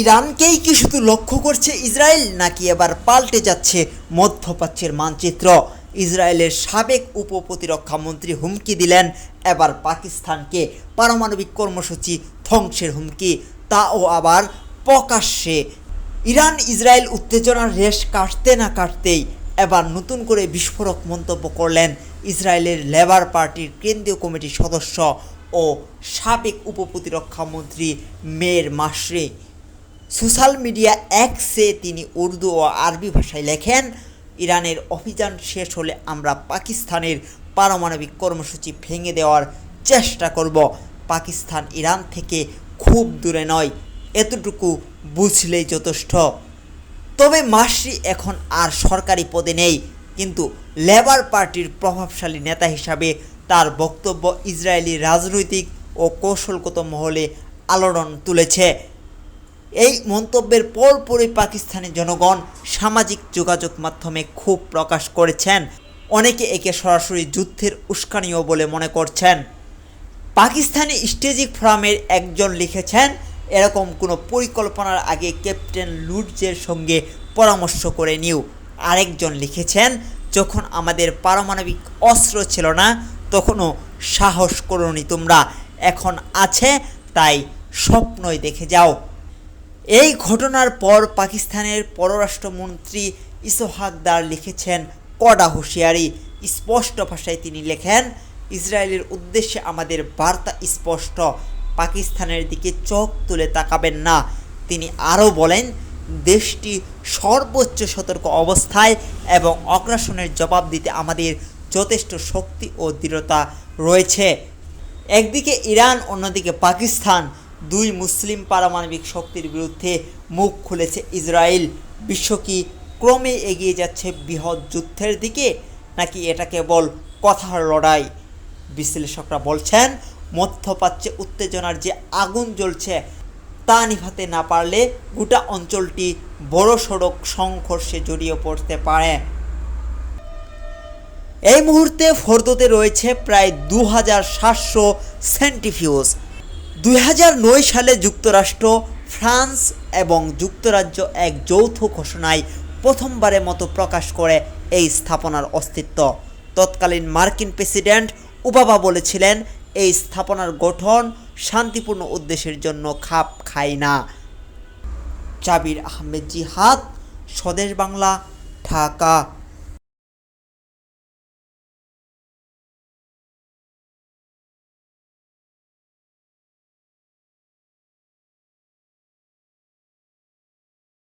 ইরানকেই কি শুধু লক্ষ্য করছে ইসরায়েল, নাকি এবার পাল্টে যাচ্ছে মধ্যপ্রাচ্যের মানচিত্র? ইসরায়েলের সাবেক উপপ্রতিরক্ষা মন্ত্রী হুমকি দিলেন, এবার পাকিস্তানকে পারমাণবিক কর্মসূচি ধ্বংসের হুমকি। তাও আবার প্রকাশ্যে। ইরান, ইসরায়েল উত্তেজনার রেশ কাটতে না কাটতেই এবার নতুন করে বিস্ফোরক মন্তব্য করলেন ইসরায়েলের লেবার পার্টির কেন্দ্রীয় কমিটির সদস্য ও সাবেক উপপ্রতিরক্ষা মন্ত্রী মেয়ের মাসরি। সোশ্যাল মিডিয়া এক্সে তিনি উর্দু ও আরবি ভাষায় লেখেন। ইরানের অভিযান শেষ হলে আমরা পাকিস্তানের পারমাণবিক কর্মসূচি ভেঙে দেওয়ার চেষ্টা করব। পাকিস্তান ইরান থেকে খুব দূরে নয়, এতটুকু বুঝলেই যথেষ্ট। তবে মাসরি এখন আর সরকারি পদে নেই, কিন্তু লেবার পার্টির প্রভাবশালী নেতা হিসাবে তার বক্তব্য ইসরায়েলি রাজনৈতিক ও কৌশলগত মহলে আলোড়ন তুলেছে। এই মন্তব্যের পরপরই পাকিস্তানি জনগণ সামাজিক যোগাযোগ মাধ্যমে ক্ষোভ প্রকাশ করেছেন। অনেকে একে সরাসরি যুদ্ধের উস্কানীয় বলে মনে করছেন। পাকিস্তানি স্টেজিক ফোরামের একজন লিখেছেন, এরকম কোনো পরিকল্পনার আগে ক্যাপ্টেন লুডজের সঙ্গে পরামর্শ করে নিও। আরেকজন লিখেছেন, যখন আমাদের পারমাণবিক অস্ত্র ছিল না, তখনও সাহস করনি তোমরা। এখন আছে, তাই স্বপ্নই দেখে যাও। এই ঘটনার পর পাকিস্তানের পররাষ্ট্রমন্ত্রী ইসোহাকদার লিখেছেন কড়া হুঁশিয়ারি। স্পষ্ট ভাষায় তিনি লেখেন, ইসরায়েলের উদ্দেশ্যে আমাদের বার্তা স্পষ্ট, পাকিস্তানের দিকে চোখ তুলে তাকাবেন না। তিনি আরও বলেন, দেশটি সর্বোচ্চ সতর্ক অবস্থায় এবং অগ্রাসনের জবাব দিতে আমাদের যথেষ্ট শক্তি ও দৃঢ়তা রয়েছে। একদিকে ইরান, অন্যদিকে পাকিস্তান। দুই মুসলিম পারমাণবিক শক্তির বিরুদ্ধে মুখ খুলেছে ইসরায়েল। বিশ্ব কি ক্রমে এগিয়ে যাচ্ছে বৃহৎ যুদ্ধের দিকে, নাকি এটা কেবল কথার লড়াই? বিশ্লেষকরা বলছেন, মধ্যপ্রাচ্যে উত্তেজনার যে আগুন জ্বলছে তা নিভাতে না পারলে গোটা অঞ্চলটি বড় সড়ক সংঘর্ষে জড়িয়ে পড়তে পারে। এই মুহূর্তে ফর্দতে রয়েছে প্রায় দু হাজার সাতশো সেন্টিফিউজ দুই হাজার নয় সালে যুক্তরাষ্ট্র, ফ্রান্স এবং যুক্তরাজ্য এক যৌথ ঘোষণায় প্রথমবারের মতো প্রকাশ করে এই স্থাপনার অস্তিত্ব। তৎকালীন মার্কিন প্রেসিডেন্ট ওবামা বলেছিলেন, এই স্থাপনার গঠন শান্তিপূর্ণ উদ্দেশ্যের জন্য খাপ খায় না। জাবির আহমেদ জিহাদ, স্বদেশ বাংলা, ঢাকা।